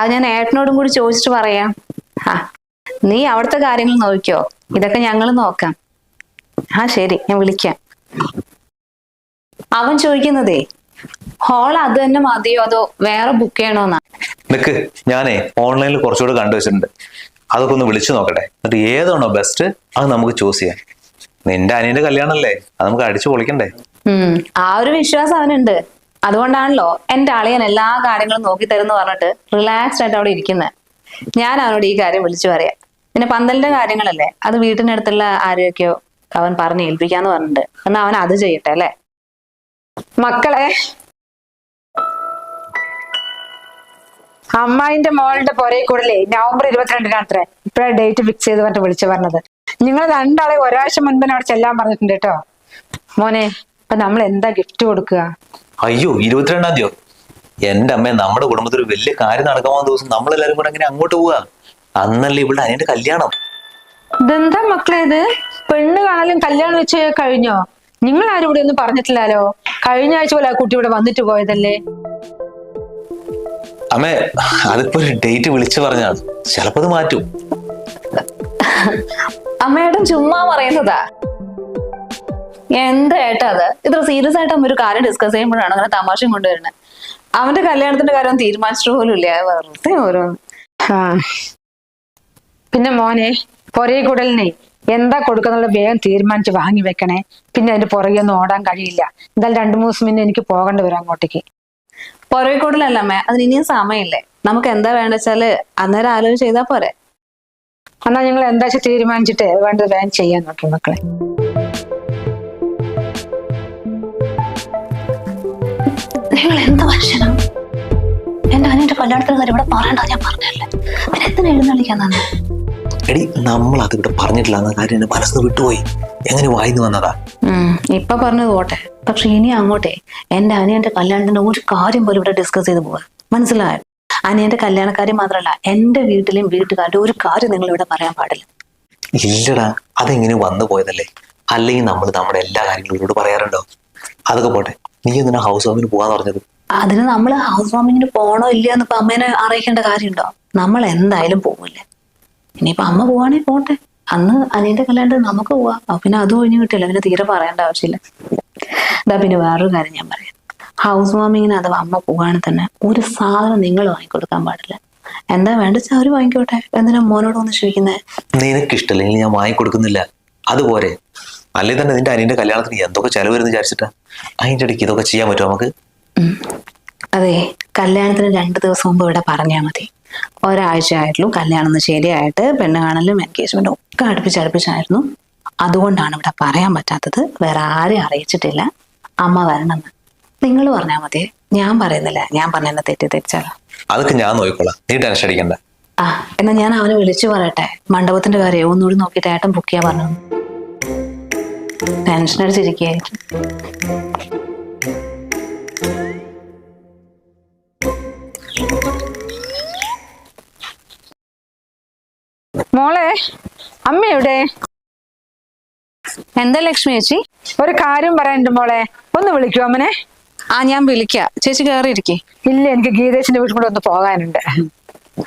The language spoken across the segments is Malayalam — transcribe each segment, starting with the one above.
അത് ഞാൻ ഏട്ടനോടും കൂടി ചോദിച്ചിട്ട് പറയാം. ആ നീ അവിടുത്തെ കാര്യങ്ങൾ നോക്കിയോ ഇതൊക്കെ ഞങ്ങൾ നോക്കാം. ആ ശരി ഞാൻ വിളിക്കാം. അവൻ ചോദിക്കുന്നതേ ഹോൾ അത് തന്നെ മതിയോ? അതോ വേറെ ബുക്ക് ചെയ്യണോന്നാ? നിക്ക് ഞാനേ ഓൺലൈനിൽ കുറച്ചുകൂടെ കണ്ടുവച്ചിട്ടുണ്ട് അതൊക്കെ ഒന്ന് വിളിച്ചു നോക്കട്ടെ. എന്നിട്ട് ഏതാണോ ബെസ്റ്റ് അത് നമുക്ക് ചൂസ് ചെയ്യാം. നിന്റെ അനിയന്റെ കല്യാണല്ലേ? അത് നമുക്ക് അടിച്ചു പൊളിക്കണ്ടേ? ആ ഒരു വിശ്വാസം അവനുണ്ട്. അതുകൊണ്ടാണല്ലോ എന്റെ അളിയൻ എല്ലാ കാര്യങ്ങളും നോക്കി തരുന്നു പറഞ്ഞിട്ട് റിലാക്സ്ഡ് ആയിട്ട് അവിടെ ഇരിക്കുന്നത് ഞാൻ അവനോട് ഈ കാര്യം വിളിച്ചു പറയാം. പിന്നെ പന്തലിന്റെ കാര്യങ്ങളല്ലേ? അത് വീട്ടിനടുത്തുള്ള ആരെയൊക്കെയോ അവൻ പറഞ്ഞ് ഏൽപ്പിക്കാന്ന് പറഞ്ഞിട്ടുണ്ട്. എന്നാ അവൻ അത് ചെയ്യട്ടെ അല്ലേ? മക്കളെ അമ്മായിന്റെ മോളുടെ പുറകെ കൂടലേ നവംബർ ഇരുപത്തിരണ്ടിനാത്രേ ഇപ്പഴാ ഡേറ്റ് ഫിക്സ് ചെയ്ത് പറഞ്ഞിട്ട് വിളിച്ചു പറഞ്ഞത്. നിങ്ങൾ രണ്ടാളെ ഒരാഴ്ച മുൻപിന് അവിടെ ചെല്ലാൻ പറഞ്ഞിട്ടുണ്ട് കേട്ടോ. മോനെ അപ്പൊ നമ്മൾ എന്താ ഗിഫ്റ്റ് കൊടുക്കുക? അയ്യോ ഇരുപത്തിരണ്ടാം തീയതി. എന്റെ അമ്മ നമ്മുടെ കുടുംബത്തിൽ ഒരു വലിയ കാര്യം നടക്കാൻ പോകുന്ന ദിവസം നമ്മളെല്ലാരും കൂടെ അങ്ങനെ അങ്ങോട്ട് പോവാ? അന്നല്ലേ ഇവിടെ അനിയന്റെ കല്യാണം? ഇതെന്താ മക്കളെ ഇത്? പെണ്ണ് കാണാലും കല്യാണം വെച്ച് കഴിഞ്ഞോ? നിങ്ങൾ ആരും ഇവിടെ ഒന്നും പറഞ്ഞിട്ടില്ലല്ലോ. കഴിഞ്ഞ ആഴ്ച പോലെ ആ കുട്ടി ഇവിടെ വന്നിട്ട് പോയതല്ലേ? അമ്മേ അതിപ്പോ ഒരു ഡേറ്റ് വിളിച്ചു പറഞ്ഞാണ് ചിലപ്പോ അത് മാറ്റും. അമ്മയുടെ ചുമ്മാ പറയുന്നതാ. എന്താ ഏട്ടാ അത് ഇത്ര സീരിയസ് ആയിട്ട് അമ്മ ഒരു കാര്യം ഡിസ്കസ് ചെയ്യുമ്പോഴാണ് അങ്ങനെ തമാശയും കൊണ്ടുവരുന്നത് അവന്റെ കല്യാണത്തിന്റെ കാര്യം തീരുമാനിച്ചിട്ട് പോലും ഇല്ല. വെറുതെ ഓരോന്ന് പിന്നെ മോനെ പുറകെ കൂടലിനെ എന്താ കൊടുക്കുന്നുള്ള വേഗം തീരുമാനിച്ച് വാങ്ങി വെക്കണേ. പിന്നെ അതിന്റെ പുറകെ ഒന്നും ഓടാൻ കഴിയില്ല. എന്തായാലും രണ്ടു മൂന്ന് ദിവസം മുന്നേ എനിക്ക് പോകേണ്ടി വരും അങ്ങോട്ടേക്ക്. പുറകെ കൂടലല്ലമ്മേ അതിന് ഇനിയും സമയമില്ലേ? നമുക്ക് എന്താ വേണ്ട വെച്ചാൽ അന്നേരം ആലോചന ചെയ്താ പോരെ. എന്നാ നിങ്ങൾ എന്താ വെച്ചാൽ തീരുമാനിച്ചിട്ട് വേണ്ടത് വേഗം ചെയ്യാൻ നോക്കി മക്കളെ. നിങ്ങൾ എന്ത് മനുഷ്യനാണ് എന്റെ അനിയന്റെ കല്യാണത്തിന് കാര്യം ഇവിടെ പറയണ്ട ഞാൻ പറഞ്ഞല്ലേ പിന്നെ എത്ര എഴുന്നള്ളിക്കാൻ തന്നെ? എടി നമ്മൾ അത് ഇവിടെ പറഞ്ഞിട്ടില്ല. എന്ന കാര്യം എന്റെ മനസ്സിന് വിട്ടുപോയി. എങ്ങനെ വായിന്ന് വന്നതാ? ഇപ്പൊ പറഞ്ഞത് പോട്ടെ. പക്ഷെ ഇനി അങ്ങോട്ടേ എന്റെ അനിയന്റെ കല്യാണത്തിന്റെ ഒരു കാര്യം പോലും ഇവിടെ ഡിസ്കസ് ചെയ്ത് പോവാ. മനസ്സിലായോ? അനിയന്റെ കല്യാണക്കാര്യം മാത്രമല്ല എന്റെ വീട്ടിലെയും വീട്ടുകാരുടെ ഒരു കാര്യം നിങ്ങൾ ഇവിടെ പറയാൻ പാടില്ല. ഇല്ലടാ അതെങ്ങനെ വന്നു പോയതല്ലേ? അല്ലെങ്കിൽ നമ്മൾ നമ്മുടെ എല്ലാ കാര്യങ്ങളും ഇവരോട് പറയാറുണ്ടോ? അതൊക്കെ പോട്ടെ. നീ എന്തിനാ ഹൗസ് വാമിന് പോകാന്ന് പറഞ്ഞത്? അതിന് നമ്മൾ ഹൗസ് വാമിങ്ങിന് പോണോ ഇല്ലയോ എന്നിപ്പോ അമ്മേനെ അറിയിക്കേണ്ട കാര്യമുണ്ടോ? നമ്മൾ എന്തായാലും പോകില്ല ഇനിയിപ്പൊ അമ്മ പോവാണെങ്കിൽ പോട്ടെ. അന്ന് അനിയന്റെ കല്യാണത്തിന് നമുക്ക് പോവാം. പിന്നെ അത് ഒഴിഞ്ഞു കിട്ടില്ല. പിന്നെ തീരെ പറയേണ്ട ആവശ്യമില്ല. ഇതാ പിന്നെ വേറൊരു കാര്യം ഞാൻ പറയാം. ഹൗസ് വാമിങ്ങിന് അഥവാ അമ്മ പോവാണെങ്കിൽ തന്നെ ഒരു സാധനം നിങ്ങൾ വാങ്ങിക്കൊടുക്കാൻ പാടില്ല. എന്താ വേണ്ട അവർ വാങ്ങിക്കോട്ടെ. എന്തിനാ മോനോട് ഒന്ന് ചോദിക്കുന്നത് നിനക്ക് ഇഷ്ടമല്ലെങ്കിൽ ഞാൻ വാങ്ങിക്കൊടുക്കുന്നില്ല. അതുപോലെ അല്ലെ തന്നെ നിന്റെ അനിയന്റെ കല്യാണത്തിന് എന്തൊക്കെ ചെലവ് വരുന്നു വിചാരിച്ചിട്ടാ? അതിന്റെ ഇടയ്ക്ക് ഇതൊക്കെ ചെയ്യാൻ പറ്റുമോ നമുക്ക്? അതെ കല്യാണത്തിന് രണ്ട് ദിവസം മുമ്പ് ഇവിടെ പറഞ്ഞാൽ മതി. ഒരാഴ്ച ആയിട്ടുള്ളൂ കല്യാണം ശരിയായിട്ട് പെണ്ണ് കാണലും എൻഗേജ്മെന്റും ഒക്കെ അടുപ്പിച്ച് അടുപ്പിച്ചായിരുന്നു. അതുകൊണ്ടാണ് ഇവിടെ പറയാൻ പറ്റാത്തത്. വേറെ ആരെയും അറിയിച്ചിട്ടില്ല. അമ്മ വരണമെന്ന് നിങ്ങൾ പറഞ്ഞാൽ മതി. ഞാൻ പറയുന്നില്ല. ഞാൻ പറഞ്ഞ തെറ്റി തെറ്റിച്ചാലോ അതൊക്കെ ഞാൻ നോക്കിക്കോളാം. നീ ടെൻഷൻ അടിക്കണ്ട. ആ എന്നാ ഞാൻ അവനെ വിളിച്ചു പറയട്ടെ. മണ്ഡപത്തിന്റെ കാര്യം ഒന്നുകൂടി നോക്കിയിട്ട് ഏട്ടൻ ബുക്ക് ചെയ്യാൻ പറഞ്ഞു. ടെൻഷൻ അടിച്ചിരിക്കുകയായിരിക്കും മോളെ അമ്മ എവിടെ? എന്താ ലക്ഷ്മി ചേച്ചി? ഒരു കാര്യം പറയാനുണ്ട് മോളെ. ഒന്ന് വിളിക്കൂ അമ്മനെ. ആ ഞാൻ വിളിക്കാം. ചേച്ചി കയറിയിരിക്കേ ഇല്ല എനിക്ക് ഗീതേശിന്റെ വീട്ടിൽ കൂടെ ഒന്ന് പോകാനുണ്ട്.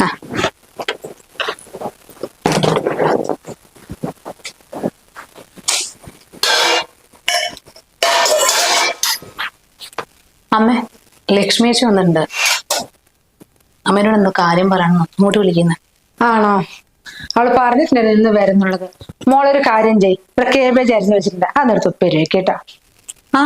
ആ. ലക്ഷ്മി ചേച്ചി വന്നിട്ടുണ്ട്. അമ്മേനോട് എന്തോ കാര്യം പറയണം. അങ്ങോട്ട് വിളിക്കുന്നത് ആണോ? അവൾ പറഞ്ഞിട്ടുണ്ടായിരുന്നു ഇന്ന് വരുന്നുള്ളത്. മോളൊരു കാര്യം ചെയ്. ഇവിടെ കേബേജ് അരിഞ്ഞു വെച്ചിട്ടുണ്ട്. അതെടുത്ത് ഉപ്പേരി കേട്ടോ. ആ.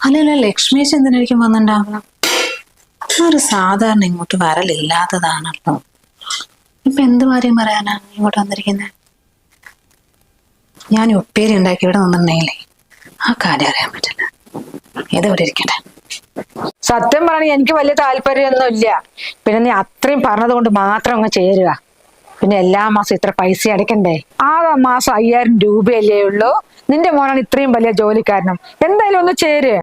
അല്ലല്ല ലക്ഷ്മിയേച്ചി എന്തിനായിരിക്കും വന്നിട്ടുണ്ടാവുക ഒരു സാധാരണ ഇങ്ങോട്ട് വരലില്ലാത്തതാണല്ലോ ഇപ്പൊ എന്ത് കാര്യം പറയാനാ? ഇങ്ങോട്ട് വന്നിരിക്കുന്നത് ഞാൻ ഉപ്പേരി ഉണ്ടാക്കി ഇവിടെ നിന്നിട്ടുണ്ടെങ്കിലേ ആ കാര്യം അറിയാൻ പറ്റില്ല. ഇതെവിടെ ഇരിക്കട്ടെ? സത്യം പറഞ്ഞ എനിക്ക് വലിയ താല്പര്യമൊന്നും ഇല്ല പിന്നെ നീ അത്രയും പറഞ്ഞത് കൊണ്ട് മാത്രം അങ്ങ് ചേരുക. പിന്നെ എല്ലാ മാസം ഇത്ര പൈസ അടയ്ക്കണ്ടേ? ആകെ മാസം അയ്യായിരം രൂപയല്ലേ ഉള്ളൂ. നിന്റെ മോനാണ് ഇത്രയും വലിയ ജോലിക്കാരനും. എന്തായാലും ഒന്ന് ചേര്.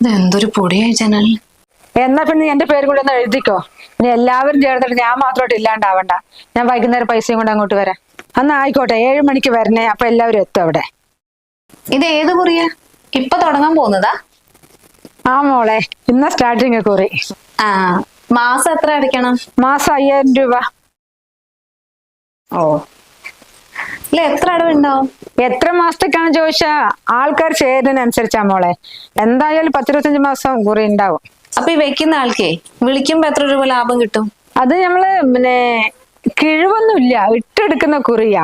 ഇതെന്തൊരു പൊടിയായി ജനൽ എന്നാ പിന്നെ എന്റെ പേര് കൂടെ ഒന്ന് എഴുതിക്കോ. ഇനി എല്ലാവരും ചേർന്നിട്ട് ഞാൻ മാത്രമായിട്ട് ഇല്ലാണ്ടാവണ്ട. ഞാൻ വൈകുന്നേരം പൈസയും കൊണ്ട് അങ്ങോട്ട് വരാം. അന്ന് ആയിക്കോട്ടെ ഏഴ് മണിക്ക് വരണേ. അപ്പൊ എല്ലാവരും എത്തും അവിടെ. ഇത് ഏത് കുറിയ ഇപ്പൊ തുടങ്ങാൻ പോകുന്നതാ? ആ മോളെ ഇന്ന സ്റ്റാർട്ടിങ് കുറി. ആ മാസം എത്ര അടയ്ക്കണം? മാസം അയ്യായിരം രൂപ. ഓ. ഇല്ല എത്ര അടവുണ്ടാവും എത്ര മാസത്തേക്കാണ് ചോദിച്ചാ? ആൾക്കാർ ചേരുന്നതിനനുസരിച്ചാ മോളെ. എന്തായാലും പത്തിരുപത്തഞ്ച് മാസം കുറി ഉണ്ടാവും. അപ്പൊ ഈ വെക്കുന്ന ആൾക്കേ വിളിക്കുമ്പോ എത്ര രൂപ ലാഭം കിട്ടും? അത് നമ്മൾ പിന്നെ കിഴിവൊന്നുമില്ല ഇട്ടെടുക്കുന്ന കുറിയാ.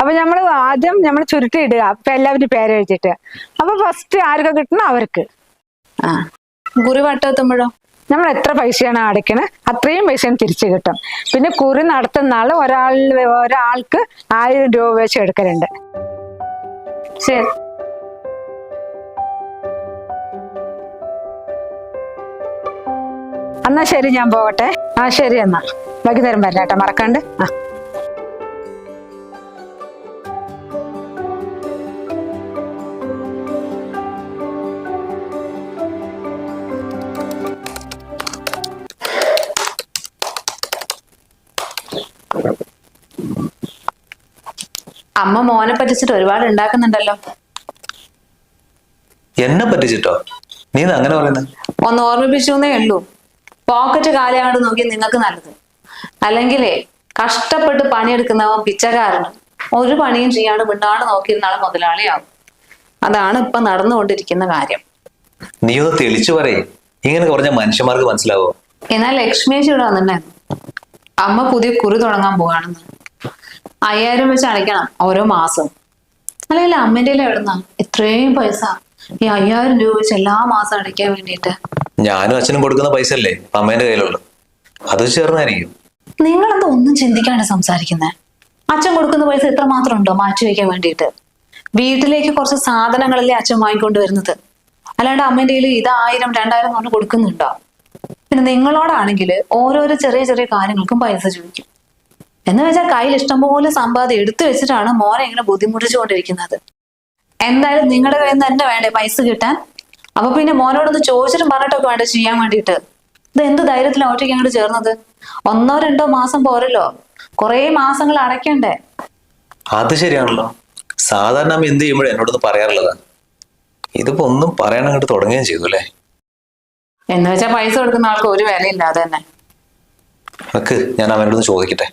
അപ്പൊ നമ്മൾ ആദ്യം നമ്മൾ ചുരുട്ടി ഇടുക അപ്പൊ എല്ലാവരും പേരെഴുതിട്ട് അപ്പൊ ഫസ്റ്റ് ആർക്കൊക്കെ കിട്ടണം അവർക്ക്. ആ കുറി വട്ടെത്തുമ്പോഴോ നമ്മൾ എത്ര പൈസയാണ് അടയ്ക്കണത് അത്രയും പൈസയും തിരിച്ചു കിട്ടും. പിന്നെ കുറി നടത്തുന്ന ആൾ ഒരാൾ ഒരാൾക്ക് ആയിരം രൂപ വെച്ച് എടുക്കലുണ്ട്. ശരി. എന്നാ ശരി ഞാൻ പോകട്ടെ ആ ശരി എന്നാ. വൈകുന്നേരം വരില്ല കേട്ടോ മറക്കാണ്ട്. ആ. അമ്മ മോനെ പറ്റിച്ചിട്ട് ഒരുപാട് ഉണ്ടാക്കുന്നുണ്ടല്ലോ. എന്നെ പറ്റിച്ചിട്ടോ? നീ അങ്ങനെ പറയുന്നത് ഒന്ന് ഓർമ്മിപ്പിച്ചു എന്നേ ഉള്ളൂ. പോക്കറ്റ് കാലയാണ് നോക്കി നിങ്ങൾക്ക് നല്ലത്. അല്ലെങ്കിലേ കഷ്ടപ്പെട്ട് പണിയെടുക്കുന്നവൻ പിച്ചകാരനും ഒരു പണിയും ചെയ്യാണ്ട് മിണ്ടാണ്ട് നോക്കിയിരുന്നാൾ മുതലാളിയാവും. അതാണ് ഇപ്പൊ നടന്നുകൊണ്ടിരിക്കുന്ന കാര്യം. നീ ഒന്ന് തെളിച്ചു പറയേ. ഇങ്ങനെ കുറഞ്ഞ മനുഷ്യന്മാർക്ക് മനസ്സിലാവോ? എന്നാൽ ലക്ഷ്മേശി ഇവിടെ വന്നിട്ടുണ്ടായിരുന്നു. അമ്മ പുതിയ കുറി തുടങ്ങാൻ പോവാണെന്ന്. അയ്യായിരം വെച്ച് അടയ്ക്കണം ഓരോ മാസം. അല്ലെങ്കിൽ അമ്മേന്റെ എവിടുന്ന? ഇത്രയും പൈസ. ഈ അയ്യായിരം രൂപ വെച്ച് എല്ലാ മാസം അടയ്ക്കാൻ വേണ്ടിയിട്ട്. ഞാനും അച്ഛനും കൊടുക്കുന്ന പൈസ അല്ലേ അമ്മേന്റെ കയ്യിലുള്ളു. അത് ചേർന്നായിരിക്കും. നിങ്ങളെന്താ ഒന്നും ചിന്തിക്കാണ്ട് സംസാരിക്കുന്നത് അച്ഛൻ കൊടുക്കുന്ന പൈസ എത്ര മാത്രം ഉണ്ടോ മാറ്റി വയ്ക്കാൻ വേണ്ടിയിട്ട്? വീട്ടിലേക്ക് കുറച്ച് സാധനങ്ങളല്ലേ അച്ഛൻ വാങ്ങിക്കൊണ്ട് വരുന്നത്? അല്ലാണ്ട് അമ്മേന്റെ കയ്യിൽ ഇതായിരം രണ്ടായിരം പറഞ്ഞ് കൊടുക്കുന്നുണ്ടോ? പിന്നെ നിങ്ങളോടാണെങ്കിൽ ഓരോരോ ചെറിയ ചെറിയ കാര്യങ്ങൾക്കും പൈസ ചോദിക്കും. എന്ന് വെച്ചാൽ കയ്യിൽ ഇഷ്ടംപോലെ സമ്പാദ്യം എടുത്തു വെച്ചിട്ടാണ് മോനെ ഇങ്ങനെ ബുദ്ധിമുട്ടിച്ചുകൊണ്ടിരിക്കുന്നത്. എന്തായാലും നിങ്ങളുടെ കയ്യിൽ നിന്ന് തന്നെ വേണ്ടേ പൈസ കിട്ടാൻ? അപ്പൊ പിന്നെ മോനോടൊന്ന് ചോദിച്ചിട്ടും പറഞ്ഞിട്ടൊക്കെ വേണ്ടേ ചെയ്യാൻ വേണ്ടിയിട്ട്? ഇത് എന്ത് ധൈര്യത്തിലാണ് ഒറ്റയ്ക്ക് അങ്ങോട്ട് ചേർന്നത്? ഒന്നോ രണ്ടോ മാസം പോരല്ലോ. കുറേ മാസങ്ങൾ അടയ്ക്കണ്ടേ? അത് ശരിയാണല്ലോ. സാധാരണ അമ്മ എന്ത് ചെയ്യുമ്പോഴും എന്നോടൊന്ന് പറയാറുള്ളതാ? ഇതിപ്പോ ഒന്നും പറയാൻ അങ്ങോട്ട് തുടങ്ങുകയും ചെയ്തു അല്ലേ? എന്ന് വെച്ചാൽ പൈസ കൊടുക്കുന്ന ആൾക്ക് ഒരു വിലയില്ലാതെ തന്നെ. നിനക്ക് ഞാൻ അവനോടൊന്ന് ചോദിക്കട്ടെ.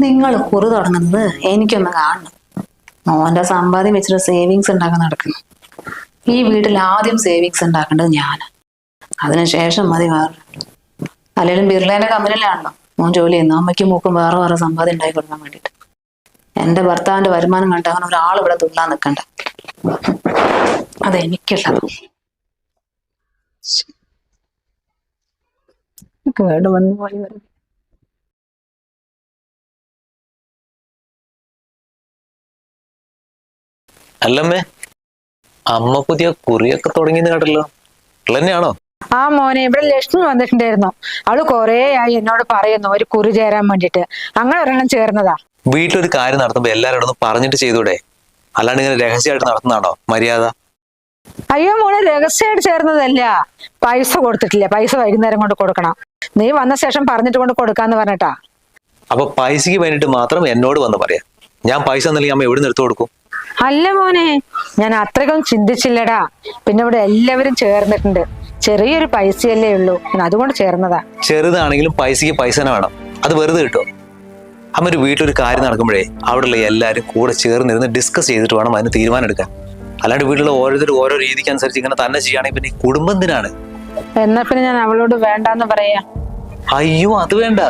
നിങ്ങൾ കുറി തുടങ്ങുന്നത് എനിക്കൊന്ന് കാണണം. മോന്റെ സമ്പാദ്യം വെച്ചിട്ട് സേവിങ്സ് ഉണ്ടാക്കാൻ നടക്കുന്നു. ഈ വീട്ടിൽ ആദ്യം സേവിങ്സ് ഉണ്ടാക്കേണ്ടത് ഞാൻ അതിനുശേഷം മതി വേറെ. അല്ലെങ്കിലും ബിർളേന്റെ കമ്പനിയിലാണല്ലോ. മോൻ ജോലി ചെയ്യുന്നു. അമ്മയ്ക്കും മൂക്കും വേറെ വേറെ സമ്പാദ്യം ഉണ്ടാക്കി കൊടുക്കാൻ വേണ്ടിയിട്ട്. എന്റെ ഭർത്താവിന്റെ വരുമാനം കണ്ട അങ്ങനെ ഒരാൾ ഇവിടെ തുള്ളാൻ നിൽക്കണ്ട. അതെനിക്കുള്ളത് കേട് വന്നു പോയി. വരും അല്ലമ്മേ അമ്മ പുതിയ കുറിയൊക്കെ തുടങ്ങിയെന്ന് കേട്ടല്ലോ. തന്നെയാണോ ആ മോനെ ഇവിടെ ലക്ഷ്മി വന്നിട്ടുണ്ടായിരുന്നു. അവൾ കൊറേ ആയി എന്നോട് പറയുന്നു ഒരു കുറി ചേരാൻ വേണ്ടിട്ട് അങ്ങനെ ഒരെണ്ണം ചേർന്നതാ. വീട്ടിലൊരു കാര്യം നടത്തുമ്പോ എല്ലാവരോടും പറഞ്ഞിട്ട് ചെയ്തൂടെ? അല്ലാണ്ട് ഇങ്ങനെ രഹസ്യമായിട്ട് നടത്തുന്നതാണോ? മര്യാദ? അയ്യോ മോനെ രഹസ്യമായിട്ട് ചേർന്നതല്ല. പൈസ കൊടുത്തിട്ടില്ല? പൈസ വൈകുന്നേരം കൊണ്ട് കൊടുക്കണം. നീ വന്ന ശേഷം പറഞ്ഞിട്ട് കൊണ്ട് കൊടുക്കാന്ന് പറഞ്ഞിട്ടാ. അപ്പൊ പൈസക്ക് വേണ്ടിട്ട് മാത്രം എന്നോട് വന്ന് പറയാം. ഞാൻ പൈസ നൽകി അമ്മ എവിടെ നിന്ന് എടുത്തു കൊടുക്കും? അല്ല മോനെ ഞാൻ അത്രയ്ക്കും ചിന്തിച്ചില്ലടാ. പിന്നെ ഇവിടെ എല്ലാവരും ചേർന്നിട്ടുണ്ട്. ചെറിയൊരു പൈസയല്ലേ ഉള്ളൂ. ഞാൻ അതുകൊണ്ട് ചേർന്നതാ. ചെറുതാണെങ്കിലും പൈസക്ക് പൈസ തന്നെ വേണം. അത് വെറുതെ കിട്ടും അമ്മ ഒരു വീട്ടിലൊരു കാര്യം നടക്കുമ്പോഴേ അവിടെയുള്ള എല്ലാവരും കൂടെ ചേർന്നിരുന്ന് ഡിസ്കസ് ചെയ്തിട്ട് വേണം അതിന് തീരുമാനം എടുക്കാൻ. അല്ലാണ്ട് വീട്ടിലുള്ള ഓരോരുത്തരും ഓരോ രീതിക്ക് അനുസരിച്ച് ഇങ്ങനെ തന്നെ ചെയ്യുകയാണെങ്കിൽ പിന്നെ കുടുംബത്തിനാണ് എന്നാ പിന്നെ ഞാൻ അവളോട് വേണ്ടെന്ന് പറയാ. അയ്യോ അത് വേണ്ട.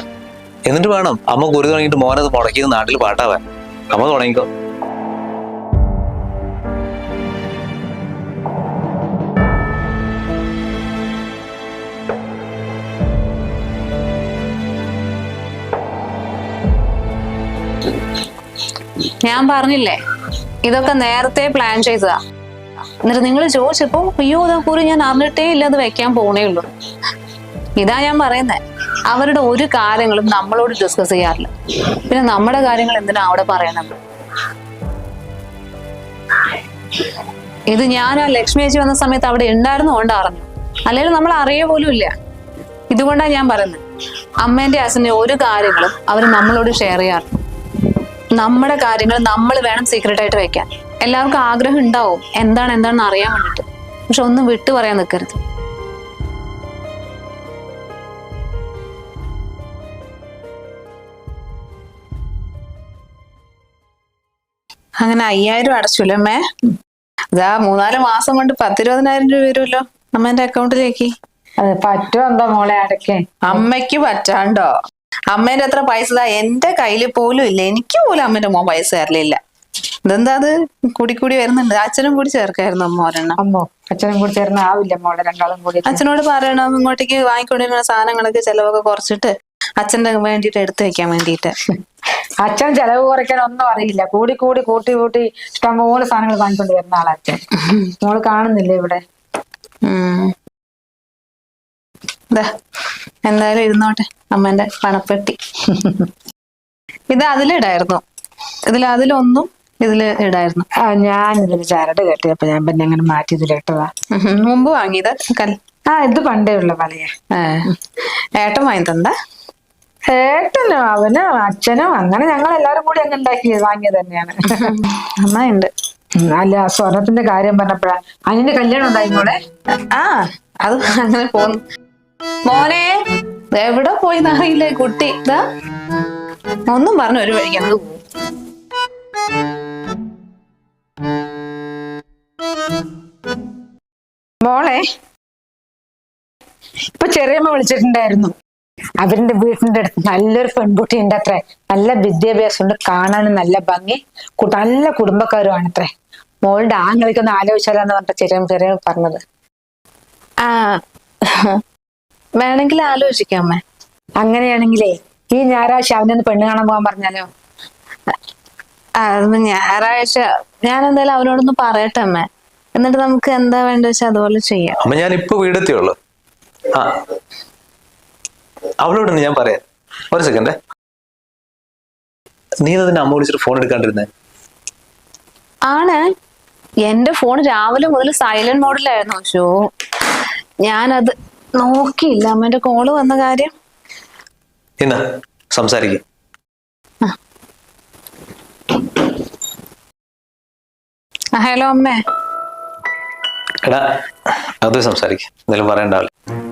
എന്നിട്ട് വേണം. അമ്മ കുറി തുടങ്ങിയിട്ട് മോനത് മുടക്കിയത് നാട്ടിൽ പാട്ടാവാൻ. അമ്മ തുടങ്ങിക്കോ. ഞാൻ പറഞ്ഞില്ലേ? ഇതൊക്കെ നേരത്തെ പ്ലാൻ ചെയ്തതാ. എന്നിട്ട് നിങ്ങൾ ചോദിച്ചപ്പോ അയ്യോ ഇതാ കുറി ഞാൻ അറിഞ്ഞിട്ടേ ഇല്ല അത് വെക്കാൻ പോണേ ഉള്ളൂ. ഇതാ ഞാൻ പറയുന്നത് അവരുടെ ഒരു കാര്യങ്ങളും നമ്മളോട് ഡിസ്കസ് ചെയ്യാറില്ല. പിന്നെ നമ്മുടെ കാര്യങ്ങൾ എന്തിനാ അവിടെ പറയണം ഇത് ഞാൻ ആ ലക്ഷ്മി ചേച്ചി വന്ന സമയത്ത് അവിടെ ഉണ്ടായിരുന്നു കൊണ്ട് അറിഞ്ഞു. അല്ലെങ്കിൽ നമ്മൾ അറിയ പോലും ഇല്ല. ഇതുകൊണ്ടാണ് ഞാൻ പറയുന്നത് അമ്മേന്റെ അച്ഛന്റെ ഒരു കാര്യങ്ങളും അവർ നമ്മളോട് ഷെയർ ചെയ്യാറ് നമ്മുടെ കാര്യങ്ങൾ നമ്മൾ വേണം സീക്രട്ട് ആയിട്ട് വെക്കാൻ. എല്ലാവർക്കും ആഗ്രഹം ഉണ്ടാവും. എന്താണ് എന്താണെന്ന് അറിയാൻ വേണ്ടിട്ട്. പക്ഷെ ഒന്നും വിട്ടു പറയാൻ നിൽക്കരുത് അങ്ങനെ അയ്യായിരം അടച്ചില്ലേ അമ്മേ? ഇതാ മൂന്നാൽ മാസം കൊണ്ട് പത്തിരുപതിനായിരം രൂപ വരുമല്ലോ അമ്മേന്റെ അക്കൗണ്ടിലേക്ക് അത് പറ്റുമോ മോളെ അടക്കേ അമ്മയ്ക്ക് പറ്റാണ്ടോ? അമ്മേന്റെ അത്ര പൈസ എന്റെ കയ്യിൽ പോലും ഇല്ല. എനിക്ക് പോലും അമ്മേന്റെ മോൻ പൈസ തരലില്ല. ഇതെന്താ അത്? കൂടി കൂടി വരുന്നുണ്ട്. അച്ഛനും കൂടി ചേർക്കായിരുന്നു അമ്മ ഒരെണ്ണം. അമ്മോ അച്ഛനും കൂടി ചേർന്ന് ആവില്ല മോളെ രണ്ടാളും കൂടി. അച്ഛനോട് പറയണം ഇങ്ങോട്ടേക്ക് വാങ്ങിക്കൊണ്ടിരുന്ന സാധനങ്ങളൊക്കെ ചെലവൊക്കെ കുറച്ചിട്ട് അച്ഛന്റെ വേണ്ടിട്ട് എടുത്തു വെക്കാൻ വേണ്ടിയിട്ട്. അച്ഛൻ ചെലവ് കുറയ്ക്കാൻ ഒന്നും അറിയില്ല. കൂടി കൂടി കൂട്ടി കൂട്ടി ഇഷ്ടംപോലെ സാധനങ്ങൾ വാങ്ങിക്കൊണ്ട് വരുന്ന ആളാ അച്ഛൻ. മോൾ കാണുന്നില്ലേ ഇവിടെ? എന്തായാലും ഇരുന്നോട്ടെ അമ്മേന്റെ പണപ്പെട്ടി. ഇത് അതിലിടായിരുന്നു. ഇതിൽ അതിലൊന്നും ഇതിൽ ഇടായിരുന്നു. ആ ഞാൻ ഇതിന് ചരട് കെട്ടിയപ്പോ ഞാൻ പിന്നെ അങ്ങനെ മാറ്റി ഇതിലിട്ടതാ. മുമ്പ് വാങ്ങിയത് ആ ഇത് പണ്ടേ ഉള്ള വലയ. ഏട്ടൻ വാങ്ങി തന്ന ഏട്ടനും അവന് അച്ഛനും അങ്ങനെ ഞങ്ങൾ എല്ലാരും കൂടി അങ്ങ് ഉണ്ടാക്കി വാങ്ങിയത് തന്നെയാണ്. നന്നായിണ്ട് അല്ല സ്വർണത്തിന്റെ കാര്യം പറഞ്ഞപ്പോഴാ. അതിന്റെ കല്യാണം ഉണ്ടായി മോളെ? ആ അത് അങ്ങനെ പോന്നു. മോനെ എവിടെ പോയി അറിയില്ലേ കുട്ടി? ഇതാ ഒന്നും പറഞ്ഞു ഒരു വഴിക്ക് അങ്ങ് പോകും മോളെ ഇപ്പൊ ചെറിയമ്മ വിളിച്ചിട്ടുണ്ടായിരുന്നു. അവരിന്റെ വീട്ടിന്റെ അടുത്ത് നല്ലൊരു പെൺകുട്ടി ഉണ്ട് അത്രേ നല്ല വിദ്യാഭ്യാസം ഉണ്ട് കാണാനും നല്ല ഭംഗി. നല്ല കുടുംബക്കാരുമാണ് അത്രേ മോളുടെ ആങ്ങളിക്കൊന്ന് ആലോചിച്ചാലെന്ന് പറഞ്ഞ ചെറിയ ചെറിയ പറഞ്ഞത്. ആ വേണമെങ്കിൽ ആലോചിക്കാം അമ്മേ. അങ്ങനെയാണെങ്കിലേ ഈ ഞായറാഴ്ച അവനൊന്ന് പെണ്ണ് കാണാൻ പോകാൻ പറഞ്ഞാലോ? ഞായറാഴ്ച ഞാൻ എന്തായാലും അവനോടൊന്ന് പറയട്ടെ അമ്മ. എന്നിട്ട് നമുക്ക് എന്താ വേണ്ട വെച്ചാൽ അതുപോലെ ചെയ്യാം. അമ്മ ഞാൻ ഇപ്പൊ വീടെത്തിയുള്ളു ആ. അവളോടൊന്ന് ഞാൻ പറയാം. ഒരു സെക്കൻഡ് നീ അതിന്റെ അമ്മ വിളിച്ചിട്ട് ഫോൺ എടുക്കാണ്ടിരുന്നേ? ആണ്. എന്റെ ഫോൺ രാവിലെ മുതൽ സൈലന്റ് മോഡിലായിരുന്നു ഷോ ഞാനത് നോക്കിയില്ല. അമ്മേന്റെ കോൾ വന്ന കാര്യം? എന്നാ സംസാരിക്ക. ഹലോ അമ്മേ. എടാ അത് സംസാരിക്കും. എന്തെങ്കിലും പറയണ്ടാവില്ല.